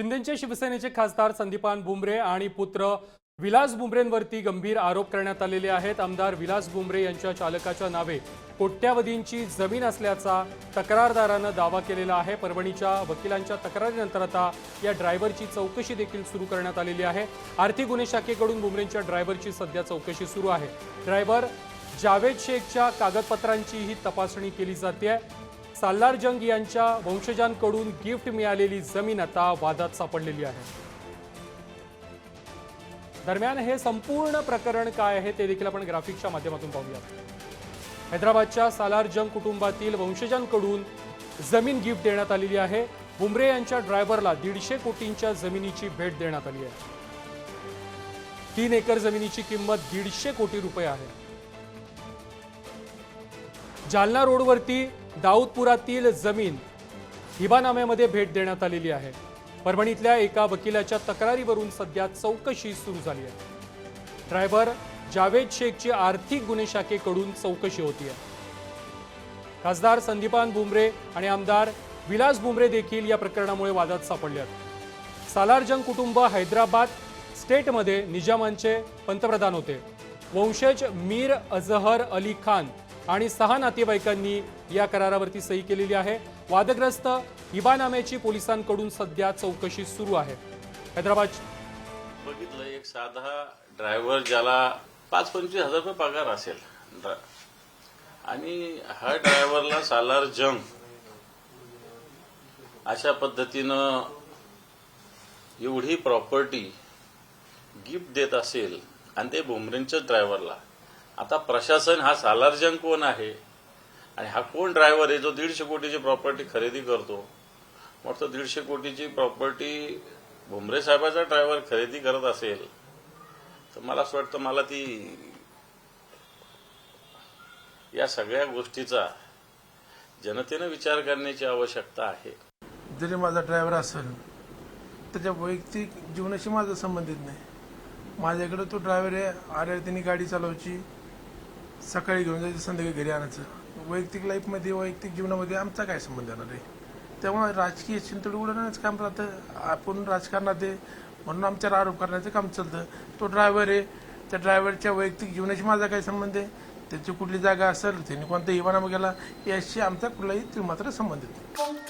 शिंदेचे शिवसेनेचे खासदार संदीपान बुमरे आणि पुत्र विलास बुमरेंवरती गंभीर आरोप करण्यात आलेले आहेत. आमदार विलास बुमरे यांच्या चालकाच्या नावे कोट्यावधींची जमीन असल्याचा तक्रारदारानं दावा केलेला आहे. परभणीच्या वकिलांच्या तक्रारीनंतर आता या ड्रायव्हरची चौकशी देखील सुरू करण्यात आलेली आहे. आर्थिक गुन्हे शाखेकडून बुमरेंच्या ड्रायव्हरची सध्या चौकशी सुरू आहे. ड्रायव्हर जावेद शेखच्या कागदपत्रांचीही तपासणी केली जाते साल्लार जंग यांच्या वंशजांकडून गिफ्ट मिळालेली जमीन आता वादात सापडलेली आहे. दरम्यान हे संपूर्ण प्रकरण काय आहे ते देखील आपण ग्राफिकच्या माध्यमातून पाहूया हैदराबादच्या सालार जंग कुटुंबातील वंशजांकडून जमीन गिफ्ट देण्यात आलेली आहे. बुमरे यांच्या ड्रायव्हरला दीडशे कोटींच्या जमिनीची भेट देण्यात आली आहे. तीन एकर जमिनीची किंमत दीडशे कोटी रुपये आहे. जालना रोडवरती दाऊदपुरातील जमीन हिबानाम्यामध्ये भेट देण्यात आलेली आहे. परभणीतल्या एका वकिलाच्या तक्रारीवरून सध्या चौकशी सुरू झाली आहे. ड्रायव्हर जावेद शेखची आर्थिक गुन्हे शाखेकडून चौकशी होती आहे. खासदार संदीपान बुमरे आणि आमदार विलास बुमरे देखील या प्रकरणामुळे वादात सापडले आहेत. सालारजंग कुटुंब हैदराबाद स्टेटमध्ये निजामांचे पंतप्रधान होते. वंशज मीर अझहर अली खान आणि सहा नातेवाईकांनी या करारावरती सही केलेली आहे. वादग्रस्त इबानाम्याची पोलिसांकडून सध्या चौकशी सुरू आहे. हैदराबाद बघितलं एक साधा ड्रायव्हर ज्याला पाच पंचवीस हजार रुपये पगार असेल. ड्रा- आणि हा ड्रायव्हरला सालार जंग. अशा पद्धतीनं एवढी प्रॉपर्टी गिफ्ट देत असेल आणि ते भुमरेंच्याच ड्रायव्हरला. आता प्रशासन हा सालार्जन कोण आहे? आणि हा कोण ड्रायव्हर आहे? जो दीडशे कोटीची प्रॉपर्टी खरेदी करतो. मग तो दीडशे कोटीची प्रॉपर्टी भुमरे साहेबाचा ड्रायव्हर खरेदी करत असेल तर मला असं वाटतं मला ती या सगळ्या गोष्टीचा जनतेनं विचार करण्याची आवश्यकता आहे. जरी माझा ड्रायव्हर असेल त्याच्या वैयक्तिक जीवनाशी माझा संबंधित नाही. माझ्याकडे तो ड्रायव्हर आहे आर्यतीने त्यांनी गाडी चालवायची सकाळी घेऊन जायचं संध्याकाळी घरी आणायचं. वैयक्तिक लाईफमध्ये वैयक्तिक जीवनामध्ये आमचा काय संबंध येणार आहे? त्यामुळे राजकीय चिंतड उडवण्याचं काम राहतं. आपण राजकारणात आहे म्हणून आमच्यावर आरोप करण्याचं काम चालतं. तो ड्रायव्हर आहे त्या ड्रायव्हरच्या वैयक्तिक जीवनाशी माझा काय संबंध आहे? त्याची कुठली जागा असेल त्यांनी कोणता इवाना गेला याशी आमचा कुठलाही मात्र संबंधित नाही.